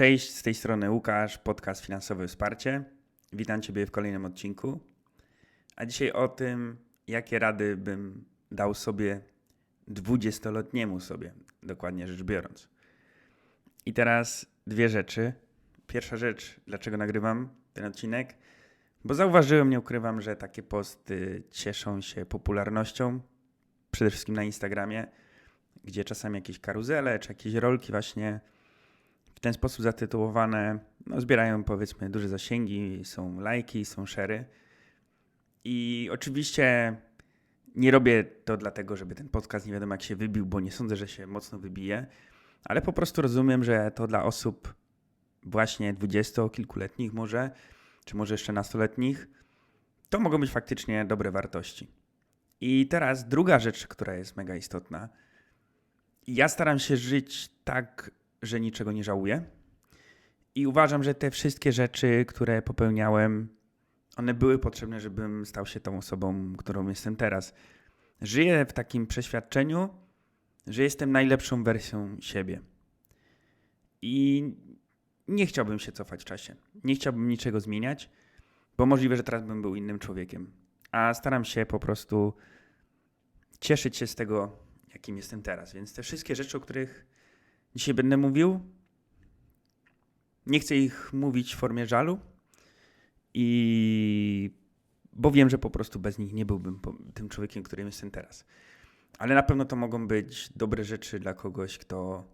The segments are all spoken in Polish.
Cześć, z tej strony Łukasz, podcast Finansowe Wsparcie. Witam Ciebie w kolejnym odcinku. A dzisiaj o tym, jakie rady bym dał sobie dwudziestoletniemu sobie, dokładnie rzecz biorąc. I teraz dwie rzeczy. Pierwsza rzecz, dlaczego nagrywam ten odcinek? Bo zauważyłem, nie ukrywam, że takie posty cieszą się popularnością, przede wszystkim na Instagramie, gdzie czasami jakieś karuzele czy jakieś rolki właśnie w ten sposób zatytułowane no, zbierają powiedzmy duże zasięgi, są lajki, są szery. I oczywiście nie robię to dlatego, żeby ten podcast nie wiadomo jak się wybił, bo nie sądzę, że się mocno wybije, ale po prostu rozumiem, że to dla osób właśnie dwudziestokilkuletnich może, czy może jeszcze nastoletnich, to mogą być faktycznie dobre wartości. I teraz druga rzecz, która jest mega istotna. Ja staram się żyć tak, że niczego nie żałuję. I uważam, że te wszystkie rzeczy, które popełniałem, one były potrzebne, żebym stał się tą osobą, którą jestem teraz. Żyję w takim przeświadczeniu, że jestem najlepszą wersją siebie. I nie chciałbym się cofać w czasie. Nie chciałbym niczego zmieniać, bo możliwe, że teraz bym był innym człowiekiem. A staram się po prostu cieszyć się z tego, jakim jestem teraz. Więc te wszystkie rzeczy, o których dzisiaj będę mówił, nie chcę ich mówić w formie żalu, i bo wiem, że po prostu bez nich nie byłbym tym człowiekiem, którym jestem teraz. Ale na pewno to mogą być dobre rzeczy dla kogoś, kto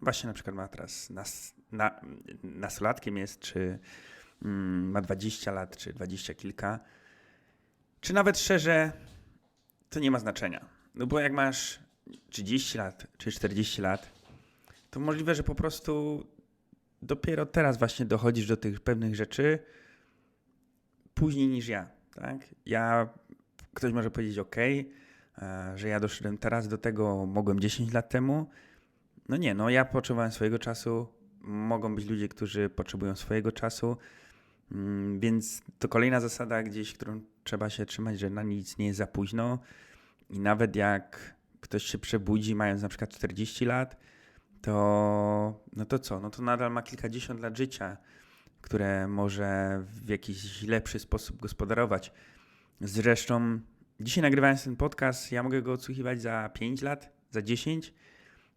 właśnie na przykład ma teraz nas, na, nastolatkiem jest, czy mm, ma 20 lat, czy 20 kilka, czy nawet szczerze, to nie ma znaczenia. No bo jak masz 30 lat, czy 40 lat, to możliwe, że po prostu dopiero teraz właśnie dochodzisz do tych pewnych rzeczy później niż ja. Tak? Ja, ktoś może powiedzieć, OK, że ja doszedłem teraz do tego, mogłem 10 lat temu. No nie, no ja potrzebowałem swojego czasu. Mogą być ludzie, którzy potrzebują swojego czasu. Mm, więc to kolejna zasada gdzieś, którą trzeba się trzymać, że na nic nie jest za późno. I nawet jak ktoś się przebudzi, mając na przykład 40 lat, to no to co? No to nadal ma kilkadziesiąt lat życia, które może w jakiś lepszy sposób gospodarować. Zresztą dzisiaj nagrywając ten podcast, ja mogę go odsłuchiwać za 5 lat, za 10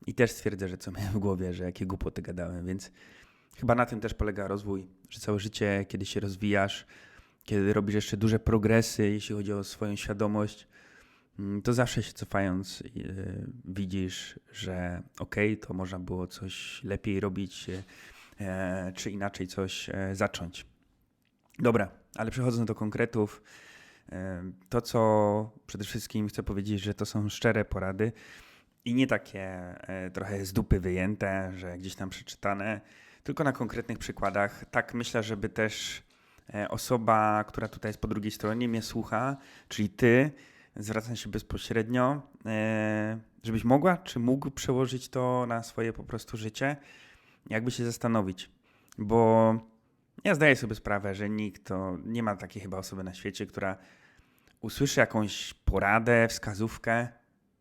i też stwierdzę, że co miałem w głowie, że jakie głupoty gadałem, więc chyba na tym też polega rozwój, że całe życie, kiedy się rozwijasz, kiedy robisz jeszcze duże progresy, jeśli chodzi o swoją świadomość, to zawsze się cofając yy, widzisz, że okej, okay, to można było coś lepiej robić, yy, czy inaczej coś yy, zacząć. Dobra, ale przechodząc do konkretów, to co przede wszystkim chcę powiedzieć, że to są szczere porady i nie takie trochę z dupy wyjęte, że gdzieś tam przeczytane, tylko na konkretnych przykładach. Tak myślę, żeby też osoba, która tutaj jest po drugiej stronie, mnie słucha, czyli ty, zwracam się bezpośrednio, e, żebyś mogła, czy mógł przełożyć to na swoje po prostu życie, jakby się zastanowić. Bo ja zdaję sobie sprawę, że nikt to nie ma takiej chyba osoby na świecie, która usłyszy jakąś poradę, wskazówkę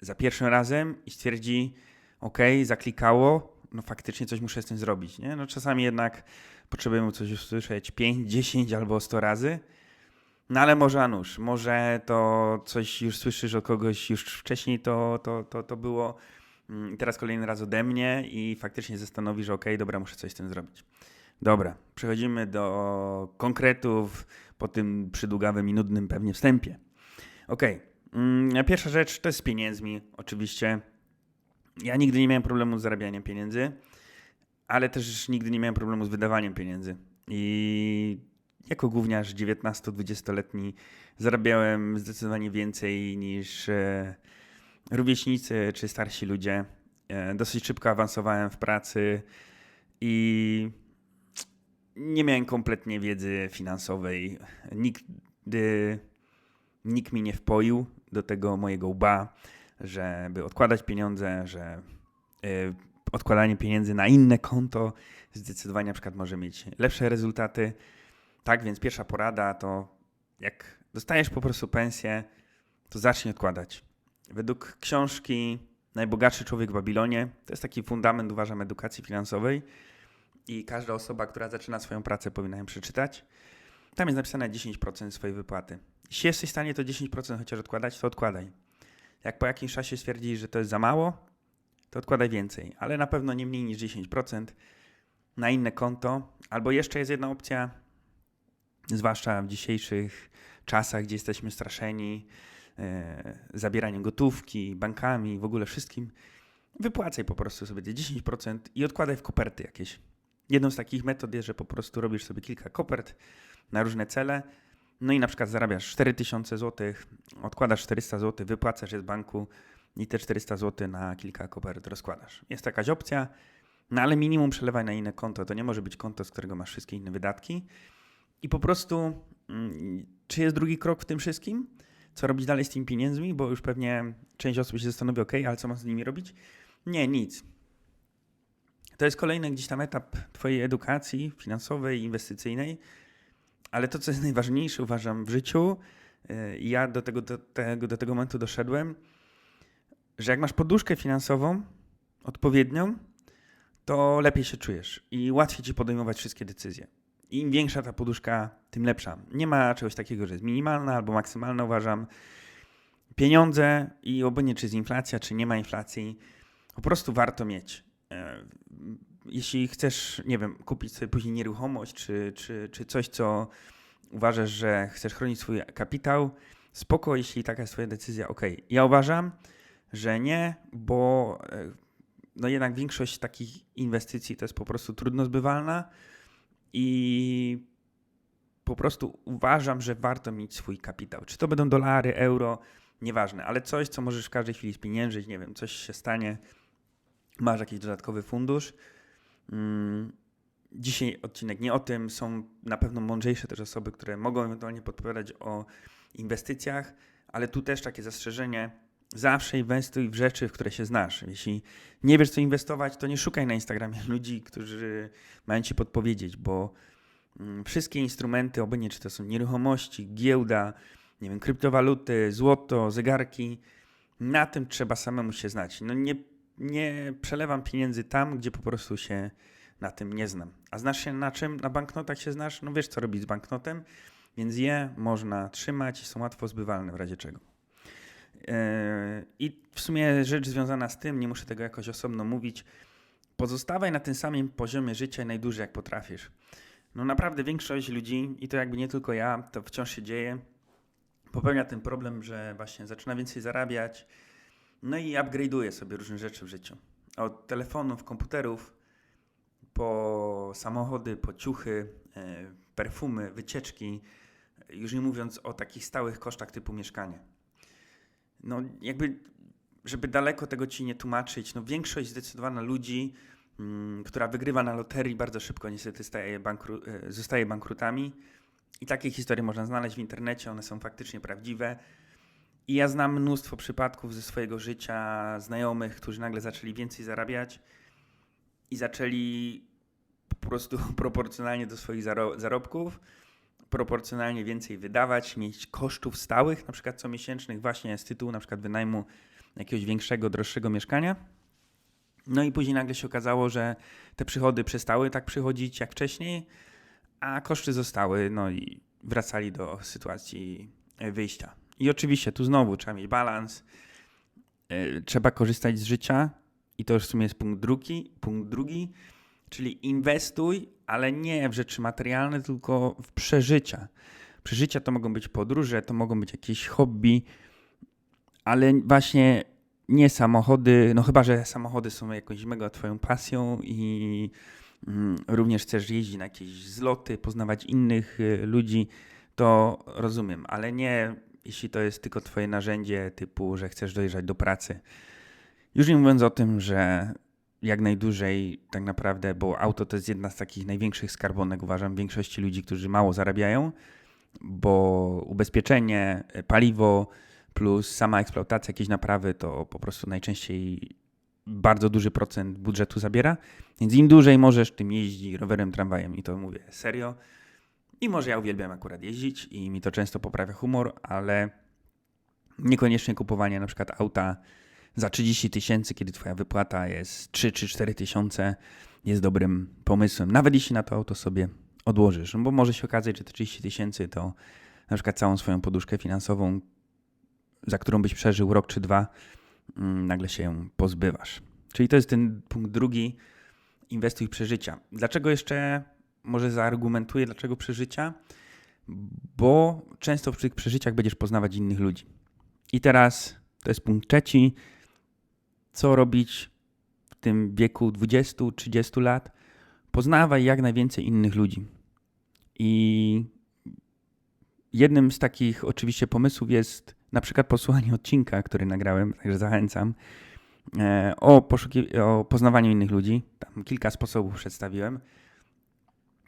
za pierwszym razem i stwierdzi, ok, zaklikało, no faktycznie coś muszę z tym zrobić. Nie? No czasami jednak potrzebujemy coś usłyszeć 5, 10 albo 100 razy, no ale może Anusz, może to coś już słyszysz od kogoś już wcześniej, to, to, to, to było mm, teraz kolejny raz ode mnie i faktycznie zastanowisz, okay, dobra, muszę coś z tym zrobić. Dobra, przechodzimy do konkretów po tym przydługawym i nudnym pewnie wstępie. Okay. Mm, pierwsza rzecz to jest z pieniędzmi, oczywiście. Ja nigdy nie miałem problemu z zarabianiem pieniędzy, ale też nigdy nie miałem problemu z wydawaniem pieniędzy. I jako gówniarz 19-20-letni zarabiałem zdecydowanie więcej niż e, rówieśnicy czy starsi ludzie. E, dosyć szybko awansowałem w pracy i nie miałem kompletnie wiedzy finansowej. Nigdy nikt mi nie wpoił do tego mojego łba, żeby odkładać pieniądze, że e, odkładanie pieniędzy na inne konto zdecydowanie na przykład może mieć lepsze rezultaty. Tak więc pierwsza porada to jak dostajesz po prostu pensję, to zacznij odkładać. Według książki Najbogatszy człowiek w Babilonie, to jest taki fundament, uważam, edukacji finansowej. i każda osoba, która zaczyna swoją pracę, powinna ją przeczytać. Tam jest napisane 10% swojej wypłaty. Jeśli jesteś w stanie to 10% chociaż odkładać, to odkładaj. Jak po jakimś czasie stwierdzisz, że to jest za mało, to odkładaj więcej, ale na pewno nie mniej niż 10% na inne konto. Albo jeszcze jest jedna opcja, zwłaszcza w dzisiejszych czasach, gdzie jesteśmy straszeni e, zabieraniem gotówki, bankami, w ogóle wszystkim. Wypłacaj po prostu sobie te 10% i odkładaj w koperty jakieś. Jedną z takich metod jest, że po prostu robisz sobie kilka kopert na różne cele. No i na przykład zarabiasz 4000 zł, odkładasz 400 zł, wypłacasz je z banku i te 400 zł na kilka kopert rozkładasz. Jest jakaś opcja, no ale minimum przelewaj na inne konto. To nie może być konto, z którego masz wszystkie inne wydatki. I po prostu, mm, czy jest drugi krok w tym wszystkim? Co robić dalej z tymi pieniędzmi? Bo już pewnie część osób się zastanowi, ok, ale co mam z nimi robić? Nie, nic. To jest kolejny gdzieś tam etap Twojej edukacji finansowej, inwestycyjnej, ale to, co jest najważniejsze, uważam, w życiu, y, ja do tego, do, tego, do tego momentu doszedłem, że jak masz poduszkę finansową odpowiednią, to lepiej się czujesz i łatwiej ci podejmować wszystkie decyzje. Im większa ta poduszka, tym lepsza. Nie ma czegoś takiego, że jest minimalna albo maksymalna, uważam. Pieniądze i obojętnie czy jest inflacja, czy nie ma inflacji, po prostu warto mieć. E, jeśli chcesz, nie wiem, kupić sobie później nieruchomość, czy, czy, czy coś, co uważasz, że chcesz chronić swój kapitał, spoko, jeśli taka jest twoja decyzja, ok. Ja uważam, że nie, bo e, no jednak większość takich inwestycji to jest po prostu trudno zbywalna i po prostu uważam, że warto mieć swój kapitał. Czy to będą dolary, euro, nieważne, ale coś, co możesz w każdej chwili spieniężyć, nie wiem, coś się stanie, masz jakiś dodatkowy fundusz. Mm, dzisiaj odcinek nie o tym, są na pewno mądrzejsze też osoby, które mogą ewentualnie podpowiadać o inwestycjach, ale tu też takie zastrzeżenie, Zawsze inwestuj w rzeczy, w które się znasz. Jeśli nie wiesz, co inwestować, to nie szukaj na Instagramie ludzi, którzy mają ci podpowiedzieć, bo mm, wszystkie instrumenty, obojętnie czy to są nieruchomości, giełda, nie wiem, kryptowaluty, złoto, zegarki, na tym trzeba samemu się znać. No nie, nie przelewam pieniędzy tam, gdzie po prostu się na tym nie znam. A znasz się na czym? Na banknotach się znasz? No wiesz, co robić z banknotem, więc je można trzymać i są łatwo zbywalne w razie czego. I w sumie rzecz związana z tym, nie muszę tego jakoś osobno mówić, pozostawaj na tym samym poziomie życia najdłużej jak potrafisz. No naprawdę większość ludzi, i to jakby nie tylko ja, to wciąż się dzieje, popełnia ten problem, że właśnie zaczyna więcej zarabiać, no i upgrade'uje sobie różne rzeczy w życiu. Od telefonów, komputerów, po samochody, po ciuchy, e, perfumy, wycieczki, już nie mówiąc o takich stałych kosztach typu mieszkanie no jakby, żeby daleko tego ci nie tłumaczyć, no większość zdecydowana ludzi, mm, która wygrywa na loterii, bardzo szybko niestety staje bankru e, zostaje bankrutami. I takie historie można znaleźć w internecie, one są faktycznie prawdziwe. I ja znam mnóstwo przypadków ze swojego życia, znajomych, którzy nagle zaczęli więcej zarabiać i zaczęli po prostu proporcjonalnie do swoich zarobków proporcjonalnie więcej wydawać, mieć kosztów stałych, na przykład comiesięcznych, właśnie z tytułu na przykład wynajmu jakiegoś większego, droższego mieszkania. No i później nagle się okazało, że te przychody przestały tak przychodzić jak wcześniej, a koszty zostały, no i wracali do sytuacji wyjścia. I oczywiście tu znowu trzeba mieć balans, yy, trzeba korzystać z życia i to już w sumie jest punkt drugi, punkt drugi Czyli inwestuj, ale nie w rzeczy materialne, tylko w przeżycia. Przeżycia to mogą być podróże, to mogą być jakieś hobby, ale właśnie nie samochody, no chyba, że samochody są jakąś mega twoją pasją i mm, również chcesz jeździć na jakieś zloty, poznawać innych y, ludzi, to rozumiem, ale nie jeśli to jest tylko twoje narzędzie typu, że chcesz dojeżdżać do pracy. Już nie mówiąc o tym, że jak najdłużej tak naprawdę, bo auto to jest jedna z takich największych skarbonek, uważam, większości ludzi, którzy mało zarabiają, bo ubezpieczenie, paliwo plus sama eksploatacja, jakieś naprawy to po prostu najczęściej bardzo duży procent budżetu zabiera, więc im dłużej możesz, tym jeździ rowerem, tramwajem i to mówię serio. I może ja uwielbiam akurat jeździć i mi to często poprawia humor, ale niekoniecznie kupowanie na przykład auta za 30 tysięcy, kiedy twoja wypłata jest 3 czy 4 tysiące, jest dobrym pomysłem. Nawet jeśli na to auto sobie odłożysz, no bo może się okazać, że te 30 tysięcy to na przykład całą swoją poduszkę finansową, za którą byś przeżył rok czy dwa, mm, nagle się ją pozbywasz. Czyli to jest ten punkt drugi, inwestuj przeżycia. Dlaczego jeszcze może zaargumentuję, dlaczego przeżycia? Bo często w tych przeżyciach będziesz poznawać innych ludzi. I teraz to jest punkt trzeci. Co robić w tym wieku 20-30 lat? Poznawaj jak najwięcej innych ludzi. I jednym z takich oczywiście pomysłów jest na przykład posłuchanie odcinka, który nagrałem, także zachęcam, e, o, poszuki- o poznawaniu innych ludzi. Tam kilka sposobów przedstawiłem.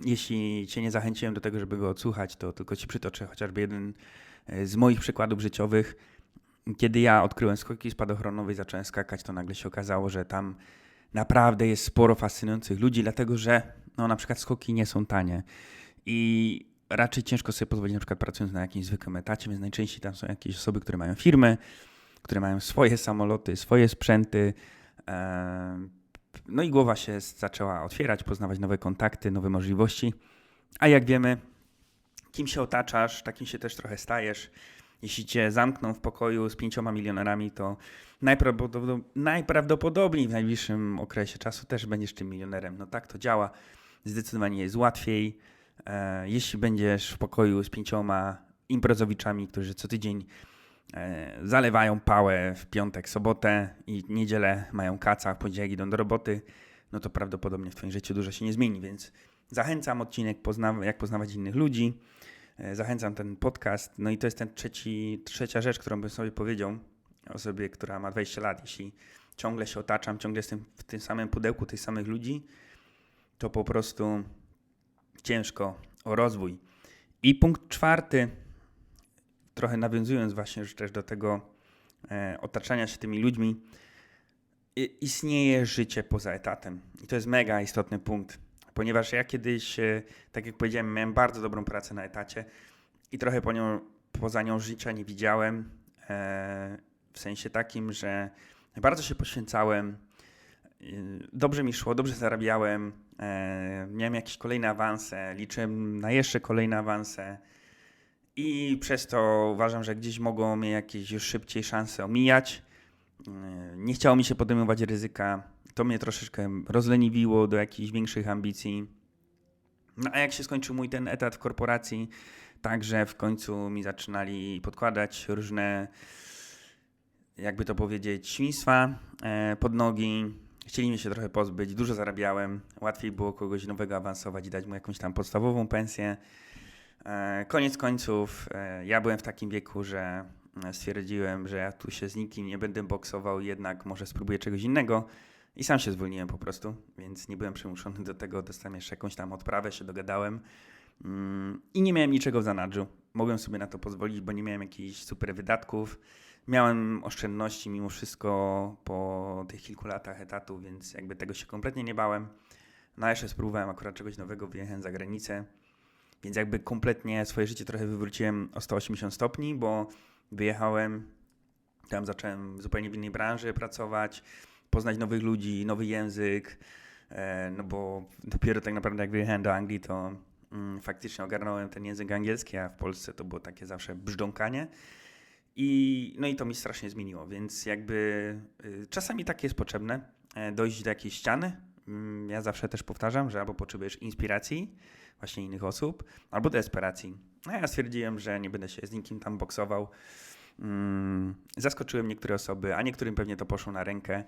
Jeśli Cię nie zachęciłem do tego, żeby go odsłuchać, to tylko Ci przytoczę chociażby jeden e, z moich przykładów życiowych. Kiedy ja odkryłem skoki spadochronowe i zacząłem skakać, to nagle się okazało, że tam naprawdę jest sporo fascynujących ludzi, dlatego że no, na przykład skoki nie są tanie. I raczej ciężko sobie pozwolić, na przykład pracując na jakimś zwykłym etacie, więc najczęściej tam są jakieś osoby, które mają firmy, które mają swoje samoloty, swoje sprzęty. No i głowa się zaczęła otwierać, poznawać nowe kontakty, nowe możliwości. A jak wiemy, kim się otaczasz, takim się też trochę stajesz. Jeśli cię zamkną w pokoju z pięcioma milionerami, to najprawdopodobniej w najbliższym okresie czasu też będziesz tym milionerem. No tak to działa. Zdecydowanie jest łatwiej E, jeśli będziesz w pokoju z pięcioma imprezowiczami, którzy co tydzień e, zalewają pałę w piątek, sobotę i niedzielę mają kaca, w poniedziałek idą do roboty, no to prawdopodobnie w Twoim życiu dużo się nie zmieni, więc zachęcam odcinek jak poznawać innych ludzi, zachęcam ten podcast, no i to jest ten trzeci, trzecia rzecz, którą bym sobie powiedział osobie, która ma 20 lat, jeśli ciągle się otaczam, ciągle jestem w tym samym pudełku tych samych ludzi, to po prostu ciężko o rozwój. I punkt czwarty, trochę nawiązując właśnie też do tego e, otaczania się tymi ludźmi, istnieje życie poza etatem. I to jest mega istotny punkt, ponieważ ja kiedyś, e, tak jak powiedziałem, miałem bardzo dobrą pracę na etacie i trochę po nią, poza nią życia nie widziałem, e, w sensie takim, że bardzo się poświęcałem, dobrze mi szło, dobrze zarabiałem, e, miałem jakieś kolejne awanse, liczyłem na jeszcze kolejne awanse i przez to uważam, że gdzieś mogą mnie jakieś już szybciej szanse omijać. E, nie chciało mi się podejmować ryzyka. To mnie troszeczkę rozleniwiło do jakichś większych ambicji. No a jak się skończył mój ten etat w korporacji, także w końcu mi zaczynali podkładać różne, jakby to powiedzieć, świństwa e, pod nogi Chcieli mnie się trochę pozbyć, dużo zarabiałem, łatwiej było kogoś nowego awansować i dać mu jakąś tam podstawową pensję. E, koniec końców, ja byłem w takim wieku, że stwierdziłem, że ja tu się z nikim nie będę boksował, jednak może spróbuję czegoś innego. I sam się zwolniłem po prostu, więc nie byłem przymuszony do tego, dostałem jeszcze jakąś tam odprawę, się dogadałem. Mm, I nie miałem niczego w zanadrzu. Mogłem sobie na to pozwolić, bo nie miałem jakichś super wydatków miałem oszczędności mimo wszystko po tych kilku latach etatu, więc jakby tego się kompletnie nie bałem. No a jeszcze spróbowałem akurat czegoś nowego, wyjechałem za granicę, więc jakby kompletnie swoje życie trochę wywróciłem o 180 stopni, bo wyjechałem, tam zacząłem zupełnie w innej branży pracować, poznać nowych ludzi, nowy język, e, no bo dopiero tak naprawdę jak wyjechałem do Anglii, to mm, faktycznie ogarnąłem ten język angielski, a w Polsce to było takie zawsze brzdąkanie. I, no i to mi strasznie zmieniło, więc jakby y, czasami tak jest potrzebne e, dojść do jakiejś ściany. Mm, ja zawsze też powtarzam, że albo potrzebujesz inspiracji właśnie innych osób, albo desperacji. A ja stwierdziłem, że nie będę się z nikim tam boksował. Mm, zaskoczyłem niektóre osoby, a niektórym pewnie to poszło na rękę,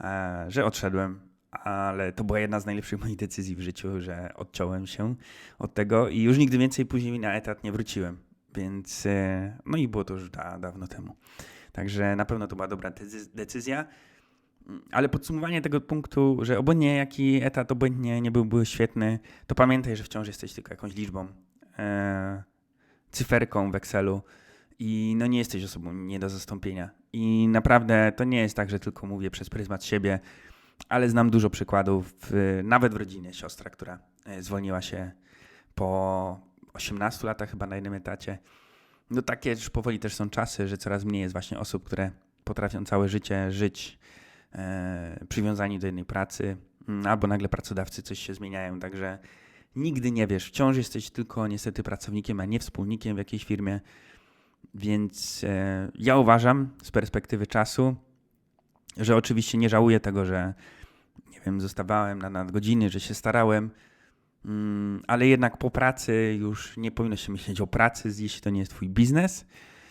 e, że odszedłem, ale to była jedna z najlepszych moich decyzji w życiu, że odciąłem się od tego i już nigdy więcej później na etat nie wróciłem. Więc e, no i było to już da, dawno temu. Także na pewno to była dobra decyzja. Ale podsumowanie tego punktu, że obojętnie jaki etat, obojętnie nie byłby świetny, to pamiętaj, że wciąż jesteś tylko jakąś liczbą, e, cyferką w Excelu i no nie jesteś osobą nie do zastąpienia. I naprawdę to nie jest tak, że tylko mówię przez pryzmat siebie, ale znam dużo przykładów, w, nawet w rodzinie siostra, która e, zwolniła się po 18 latach chyba na jednym etacie. No takie już powoli też są czasy, że coraz mniej jest właśnie osób, które potrafią całe życie żyć przywiązani do jednej pracy. mm, albo nagle pracodawcy coś się zmieniają, także nigdy nie wiesz. Wciąż jesteś tylko niestety pracownikiem, a nie wspólnikiem w jakiejś firmie. Więc e, ja uważam z perspektywy czasu, że oczywiście nie żałuję tego, że nie wiem, zostawałem na nadgodziny, że się starałem, mm, ale jednak po pracy już nie powinno się myśleć o pracy, jeśli to nie jest twój biznes,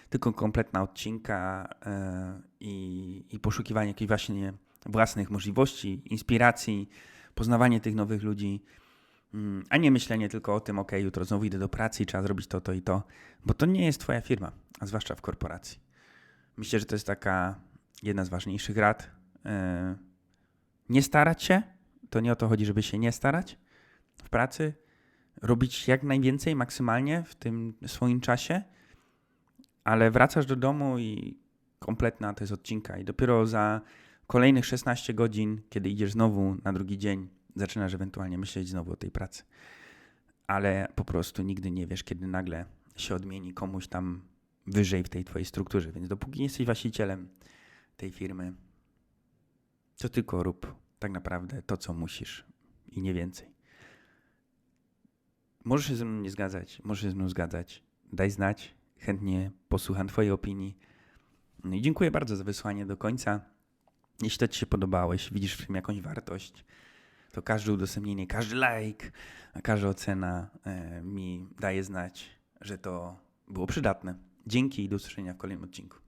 tylko kompletna odcinka e, i, i poszukiwanie jakichś właśnie własnych możliwości, inspiracji, poznawanie tych nowych ludzi, mm, a nie myślenie tylko o tym, ok, jutro znowu idę do pracy i trzeba zrobić to, to i to, bo to nie jest twoja firma, a zwłaszcza w korporacji. Myślę, że to jest taka jedna z ważniejszych rad. E, Nie starać się, to nie o to chodzi, żeby się nie starać w pracy, robić jak najwięcej, maksymalnie w tym swoim czasie, ale wracasz do domu i kompletna to jest odcinka i dopiero za kolejnych 16 godzin, kiedy idziesz znowu na drugi dzień, zaczynasz ewentualnie myśleć znowu o tej pracy. Ale po prostu nigdy nie wiesz, kiedy nagle się odmieni komuś tam wyżej w tej twojej strukturze. Więc dopóki nie jesteś właścicielem tej firmy, to tylko rób tak naprawdę to, co musisz i nie więcej. Możesz się ze mną nie zgadzać, możesz się ze mną zgadzać. Daj znać, chętnie posłucham Twojej opinii. No i dziękuję bardzo za wysłanie do końca. Jeśli to Ci się podobało, jeśli widzisz w tym jakąś wartość, to każde udostępnienie, każdy like, każda ocena e, mi daje znać, że to było przydatne. Dzięki i do usłyszenia w kolejnym odcinku.